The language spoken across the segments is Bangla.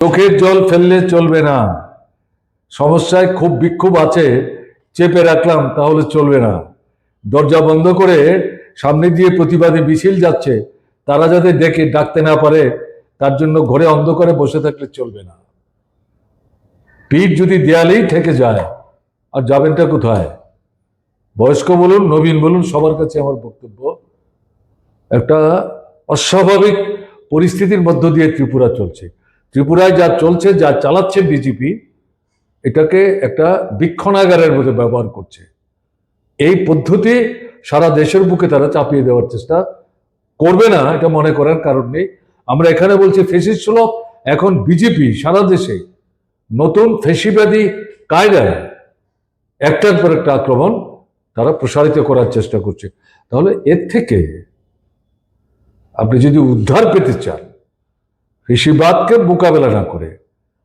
চোখের জল ফেললে চলবে না। সমস্যায় খুব বিক্ষোভ আছে, চেপে রাখলাম তাহলে চলবে না। দরজা বন্ধ করে সামনে দিয়ে প্রতিবাদী মিছিল যাচ্ছে, তারা যাতে ডেকে ডাকতে না পারে, তার জন্য ঘরে অন্ধকারে বসে থাকলে চলবে না। পিঠ যদি দেয়ালেই থেকে যায়, আর যাবেনটা কোথায়? বয়স্ক বলুন, নবীন বলুন, সবার কাছে আমার বক্তব্য। একটা অস্বাভাবিক পরিস্থিতির মধ্য দিয়ে ত্রিপুরা চলছে। ত্রিপুরায় যা চলছে, যা চালাচ্ছে বিজেপি, এটাকে একটা বীক্ষণাগারের মধ্যে ব্যবহার করছে। এই পদ্ধতি সারা দেশের বুকে তারা চাপিয়ে দেওয়ার চেষ্টা করবে না, এটা মনে করার কারণ নেই। আমরা এখানে বলছি ফেসিস সুলভ এখন বিজেপি সারা দেশে নতুন ফেসিবাদী কায়দায় একটার পর একটা আক্রমণ তারা প্রসারিত করার চেষ্টা করছে। তাহলে এর থেকে আপনি যদি উদ্ধার পেতে চান কৃষিবাদকে মোকাবেলা না করে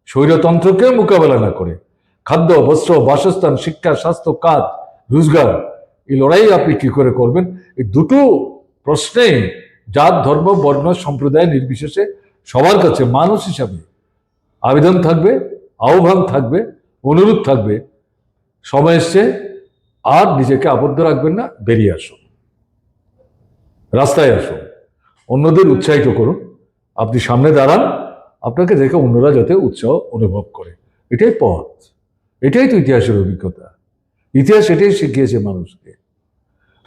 স্বৈরতন্ত্রকে মোকাবেলা না করে, খাদ্য, বস্ত্র, বাসস্থান, শিক্ষা, স্বাস্থ্য, কাজ, রোজগার, এই লড়াই আপনি কি করে করবেন? এই দুটো প্রশ্নে জাত, ধর্ম, বর্ণ, সম্প্রদায় নির্বিশেষে সবার কাছে মানুষ হিসাবে আবেদন থাকবে, আহ্বান থাকবে, অনুরোধ থাকবে। সময় এসছে, আর নিজেকে আবদ্ধ রাখবেন না, বেরিয়ে আসুন। রাস্তায় আসুন। অন্যদের উৎসাহিত করুন। আপনি সামনে দাঁড়ান, আপনাকে দেখে অন্যরা যাতে উৎসাহ অনুভব করে। এটাই পথ। এটাই তো ইতিহাসের অভিজ্ঞতা। ইতিহাস এটাই শিখিয়েছে মানুষকে।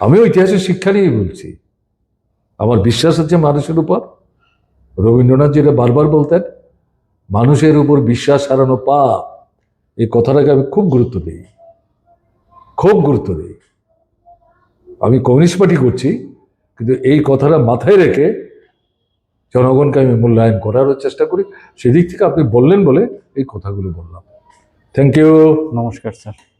আমিও ইতিহাসের শিক্ষা নিয়েই বলছি। আমার বিশ্বাস হচ্ছে মানুষের উপর। রবীন্দ্রনাথ যেটা বারবার বলতেন, মানুষের উপর বিশ্বাস হারানো পাপ, এই কথাটাকে আমি খুব গুরুত্ব দিই। খুব গুরুত্ব দিই। আমি কমিউনিস্ট পার্টি করছি, কিন্তু এই কথাটা মাথায় রেখে জনগণকে আমি মূল্যায়ন করারও চেষ্টা করি। সেদিক থেকে আপনি বললেন বলে এই কথাগুলো বললাম। থ্যাংক ইউ নমস্কার, স্যার।